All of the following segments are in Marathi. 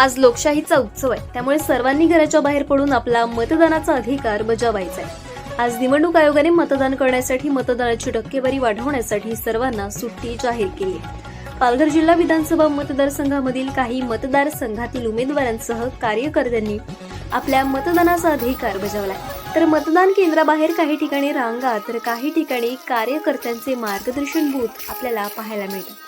आज लोकशाहीचा उत्सव आहे. त्यामुळे सर्वांनी घराच्या बाहेर पडून आपला मतदानाचा अधिकार बजावायचा आहे. आज निवडणूक आयोगाने मतदान करण्यासाठी मतदानाची टक्केवारी वाढवण्यासाठी सर्वांना सुट्टी जाहीर केली आहे. पालघर जिल्हा विधानसभा मतदारसंघामधील काही मतदारसंघातील उमेदवारांसह कार्यकर्त्यांनी आपल्या मतदानाचा अधिकार बजावलाय तर मतदान केंद्राबाहेर काही ठिकाणी रांगा तर काही ठिकाणी कार्यकर्त्यांचे मार्गदर्शन बूथ आपल्याला पाहायला मिळतात.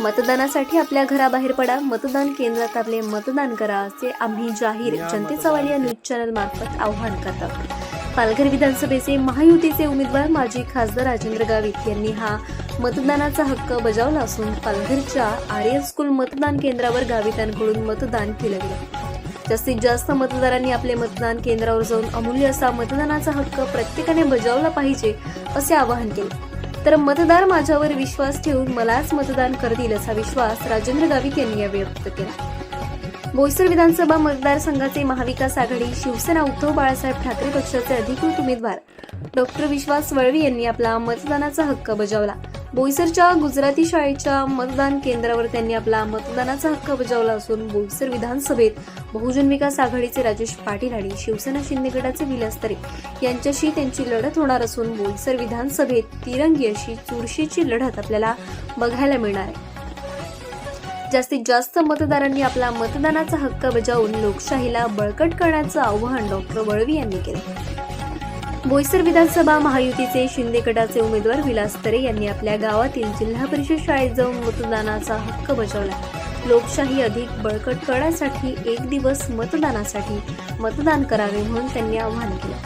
मतदानासाठी आपल्या घराबाहेर पडा. मतदान केंद्रात आपले मतदान करा असे आम्ही जाहीर जनतेचा या न्यूज चॅनल मार्फत आवाहन करतात पालघर विधानसभेचे महायुतीचे उमेदवार माजी खासदार राजेंद्र गावित यांनी हा मतदानाचा हक्क बजावला असून पालघरच्या आर्यन स्कूल मतदान केंद्रावर गावितांकडून मतदान केलं गेलं. जास्तीत जास्त मतदारांनी आपले मतदान केंद्रावर जाऊन अमूल्य असा मतदानाचा हक्क प्रत्येकाने बजावला पाहिजे असे आवाहन केले. तर मतदार माझ्यावर विश्वास ठेवून मलाच मतदान करतील असा विश्वास राजेंद्र गावित यांनी यावेळी व्यक्त केला. बोईसर विधानसभा मतदारसंघाचे महाविकास आघाडी शिवसेना उद्धव बाळासाहेब ठाकरे पक्षाचे अधिकृत उमेदवार डॉक्टर विश्वास वळवी यांनी आपला मतदानाचा हक्क बजावला. बोईसरच्या गुजराती शाळेच्या मतदान केंद्रावर त्यांनी आपला मतदानाचा हक्क बजावला असून बोईसर विधानसभेत बहुजन विकास आघाडीचे राजेश पाटील आणि शिवसेना शिंदे गटाचे विलास तरे यांच्याशी त्यांची लढत होणार असून बोईसर विधानसभेत तिरंगी अशी चुरशीची लढत आपल्याला बघायला मिळणार आहे. जास्तीत जास्त मतदारांनी आपला मतदानाचा हक्क बजावून लोकशाहीला बळकट करण्याचं आव्हान डॉक्टर वळवी यांनी केलं. बोईसर विधानसभा महायुतीचे शिंदे गटाचे उमेदवार विलास तरे यांनी आपल्या गावातील जिल्हा परिषद शाळेत जाऊन मतदानाचा हक्क बजावला. लोकशाही अधिक बळकट करण्यासाठी एक दिवस मतदानासाठी मतदान करावे म्हणून त्यांनी आव्हान केलं.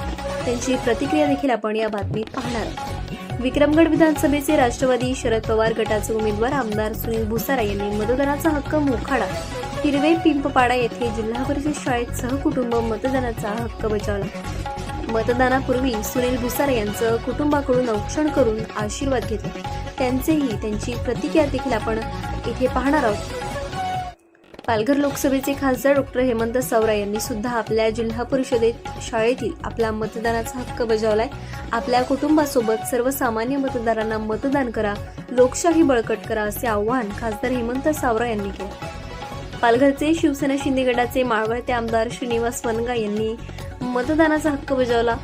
त्यांची प्रतिक्रिया देखील आपण या बातमीत पाहणार आहोत. विक्रमगड विधानसभेचे राष्ट्रवादी शरद पवार गटाचे उमेदवार आमदार सुनील भुसारा यांनी मतदानाचा हक्क मोखाडा हिरवे पिंपपाडा येथे जिल्हा परिषद शाळेत सहकुटुंब मतदानाचा हक्क बजावला. मतदानापूर्वी सुनील भुसार यांचं कुटुंबाकडून औक्षण करून आशीर्वाद घेतले. त्यांचेही त्यांची प्रतिक्रिया देखील आपण इथे पाहणार आहोत. पालघर लोकसभेचे खासदार डॉक्टर हेमंत सवरा यांनी सुद्धा आपल्या जिल्हा परिषदेत शाळेतील आपला मतदानाचा हक्क बजावलाय. आपल्या कुटुंबासोबत सर्वसामान्य मतदारांना मतदान करा लोकशाही बळकट करा असे आव्हान खासदार हेमंत सावरा यांनी केले. पालघरचे शिवसेना शिंदे गटाचे माळवळते आमदार श्रीनिवास वनगा यांनी मतदानाचा हक्क बजावला.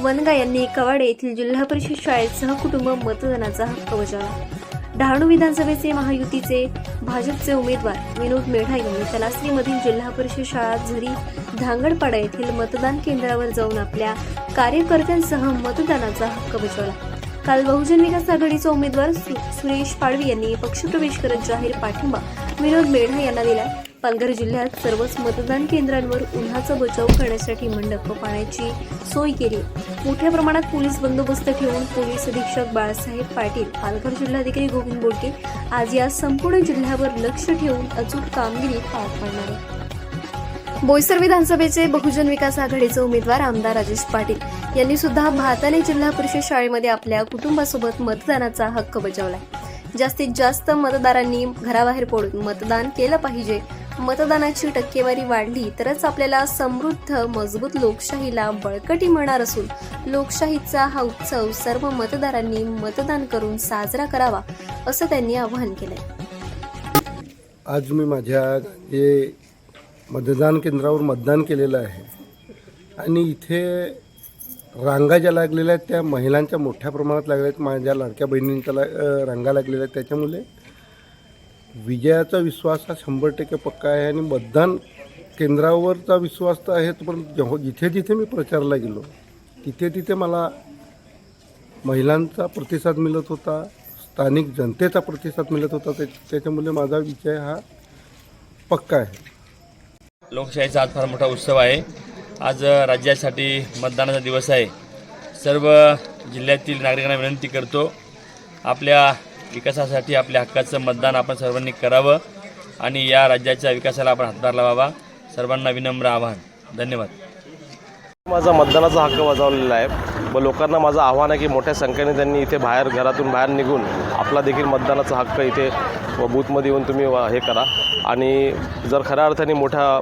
वनगा यांनी कवाडे येथील जिल्हा परिषद शाळेत सहकुटुंब मतदानाचा हक्क बजावला. डहाणू विधानसभेचे महायुतीचे भाजपचे उमेदवार विनोद मेढा यांनी तलासरीमधील जिल्हा परिषद शाळा झरी धांगडपाडा येथील मतदान केंद्रावर जाऊन आपल्या कार्यकर्त्यांसह मतदानाचा हक्क बजावला. काल बहुजन विकास आघाडीचा उमेदवार सुरेश पाडवी यांनी पक्षप्रवेश करत जाहीर पाठिंबा विनोद मेढा यांना दिला पालघर जिल्ह्यात सर्वच मतदान केंद्रांवर उन्हाचा बचाव करण्यासाठी मंडप व पाण्याची सोय केली. मोठ्या प्रमाणात पोलीस बंदोबस्त ठेवून पोलीस अधीक्षक बाळासाहेब पाटील पालघर जिल्हाधिकारी गोविंद बोडके आज या संपूर्ण जिल्ह्यावर लक्ष ठेवून अचूक कामगिरी पार पाडणार आहे बोईसर विधानसभेचे बहुजन विकास आघाडीचे उमेदवार आमदार राजेश पाटील यांनी सुद्धा भाताने जिल्हा परिषद शाळेमध्ये आपल्या कुटुंबासोबत मतदानाचा हक्क बजावलाय. जास्तीत जास्त मतदारांनी घराबाहेर पडून मतदान केलं पाहिजे मतदानाची टक्केवारी वाढली तरच आपल्याला समृद्ध मजबूत लोकशाहीला बळकटी मिळणार असून लोकशाहीचा हा उत्सव सर्व मतदारांनी मतदान करून साजरा करावा असं त्यांनी आवाहन केलंय. आज मी माझ्या हे मतदान केंद्रावर मतदान केलेलं आहे. आणि इथे रांगा ज्या लागलेल्या आहेत त्या महिलांच्या मोठ्या प्रमाणात लागल्या आहेत. माझ्या लाडक्या बहिणींच्या ला रांगा लागलेल्या आहेत त्याच्यामुळे विजयाचा विश्वास हा शंभर टक्के पक्का आहे आणि मतदान केंद्रावरचा विश्वास तर आहेच पण जेव्हा जिथे जिथे मी प्रचाराला गेलो तिथे तिथे मला महिलांचा प्रतिसाद मिळत होता स्थानिक जनतेचा प्रतिसाद मिळत होता ते त्याच्यामुळे माझा विजय हा पक्का आहे. लोकशाहीचा आज फार मोठा उत्सव आहे. आज राज्यासाठी मतदानाचा दिवस आहे. सर्व जिल्ह्यातील नागरिकांना विनंती करतो आपल्या विकासासाठी आपल्या हक्काचं मतदान आपण सर्वांनी करावं आणि या राज्याच्या विकासाला आपण हातभार लावावा. सर्वांना विनम्र आवाहन. धन्यवाद. माझा मतदानाचा हक्क बजावलेला आहे. व लोकांना माझं आव्हान आहे की मोठ्या संख्येने त्यांनी इथे बाहेर घरातून बाहेर निघून आपला देखील मतदानाचा हक्क इथे व बूथमध्ये येऊन तुम्ही वा- हे करा. आणि जर खऱ्या अर्थाने मोठा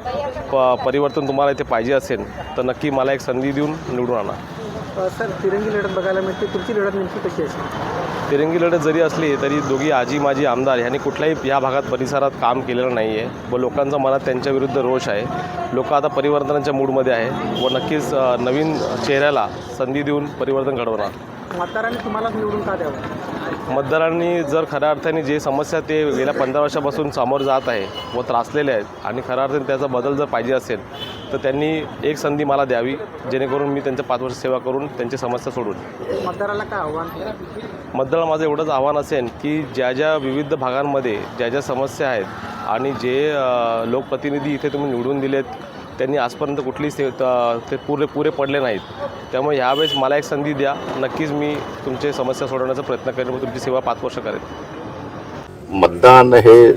प परिवर्तन तुम्हाला इथे पाहिजे असेल तर नक्की मला एक संधी देऊन निवडून आणा. सर तिरंगी लढत बघायला मिळते. तुमची लढत नेमकी कशी असेल? तिरंगी लढत जरी असली तरी दोघी आजी माजी आमदार यांनी कुठल्याही या भागात परिसरात काम केलेलं नाही आहे. व लोकांचा मनात त्यांच्या विरुद्ध रोष आहे. लोक आता परिवर्तनाच्या मूडमध्ये आहे. व नक्कीच नवीन चेहऱ्याला संधी देऊन परिवर्तन घडवणार. मतदारांनी तुम्हालाच निवडून का द्यावं? मतदारांनी जर खऱ्या अर्थाने जे समस्या ते गेल्या पंधरा वर्षापासून सामोरं जात आहे व त्रासलेले आहेत आणि खऱ्या अर्थाने त्याचा बदल जर पाहिजे असेल तर त्यांनी एक संधी मला द्यावी जेणेकरून मी त्यांच्या पाच वर्ष सेवा करून त्यांची समस्या सोडून. मतदाराला काय आव्हान? मतदाराला माझं एवढंच आव्हान असेल की ज्या ज्या विविध भागांमध्ये ज्या ज्या समस्या आहेत आणि जे लोकप्रतिनिधी इथे तुम्ही निवडून दिलेत त्यांनी आजपर्यंत कुठली से त- पुरे पुरे पडले नाहीत. त्यामुळे ह्यावेळेस मला एक संधी द्या. नक्कीच मी तुमचे समस्या सोडवण्याचा प्रयत्न करेन व तुमची सेवा पाच वर्ष करेन. मतदान हे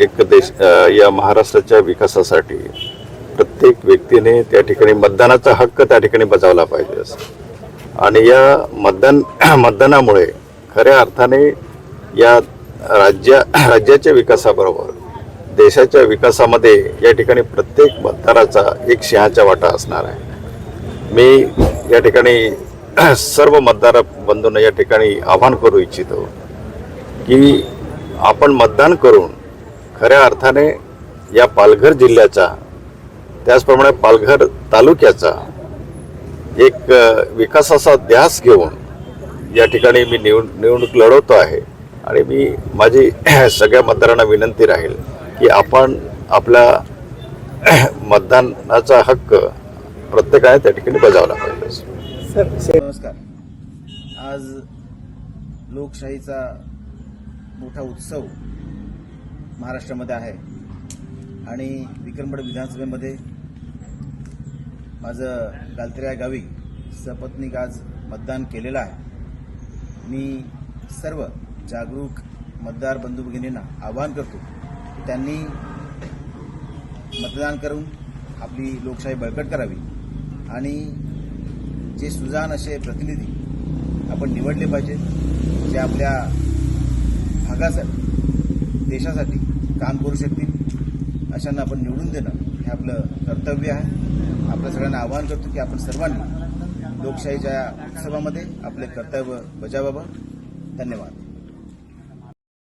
एक देश या महाराष्ट्राच्या विकासासाठी प्रत्येक व्यक्तीने त्या ठिकाणी मतदानाचा हक्क त्या ठिकाणी बजावला पाहिजे असं. आणि या मतदान मतदानामुळे खऱ्या अर्थाने या राज्या राज्याच्या विकासाबरोबर देशाच्या विकासामध्ये या ठिकाणी प्रत्येक मतदाराचा एक सिंहाचा वाटा असणार आहे. मी या ठिकाणी सर्व मतदार बंधूंना या ठिकाणी आवाहन करू इच्छितो की आपण मतदान करून खऱ्या अर्थाने या पालघर जिल्ह्याचा त्याचप्रमाणे पालघर तालुक्याचा एक विकासाचा ध्यास घेऊन या ठिकाणी मी निवड निवडणूक लढवतो आहे. आणि मी माझी सगळ्या मतदारांना विनंती राहील की आपण आपला मतदानाचा हक्क प्रत्येकाने त्या ठिकाणी बजावला पाहिजे. नमस्कार. आज लोकशाहीचा मोठा उत्सव महाराष्ट्रामध्ये आहे. आणि विक्रमगड विधानसभेमध्ये माझं गालत्र्या गावी सपत्नीक आज मतदान केलेलं आहे. मी सर्व जागरूक मतदार बंधू भगिनींना आवाहन करतो की त्यांनी मतदान करून आपली लोकशाही बळकट करावी आणि जे सुजान असे प्रतिनिधी आपण निवडले पाहिजेत जे आपल्या भागासाठी देशासाठी काम करू शकतील अशांना आपण निवडून देणं हे आपलं कर्तव्य आहे. आपल्या सगळ्यांना आवाहन करतो की आपण सर्वांनी लोकशाहीच्या उत्सवामध्ये आपले कर्तव्य बजावावं. धन्यवाद.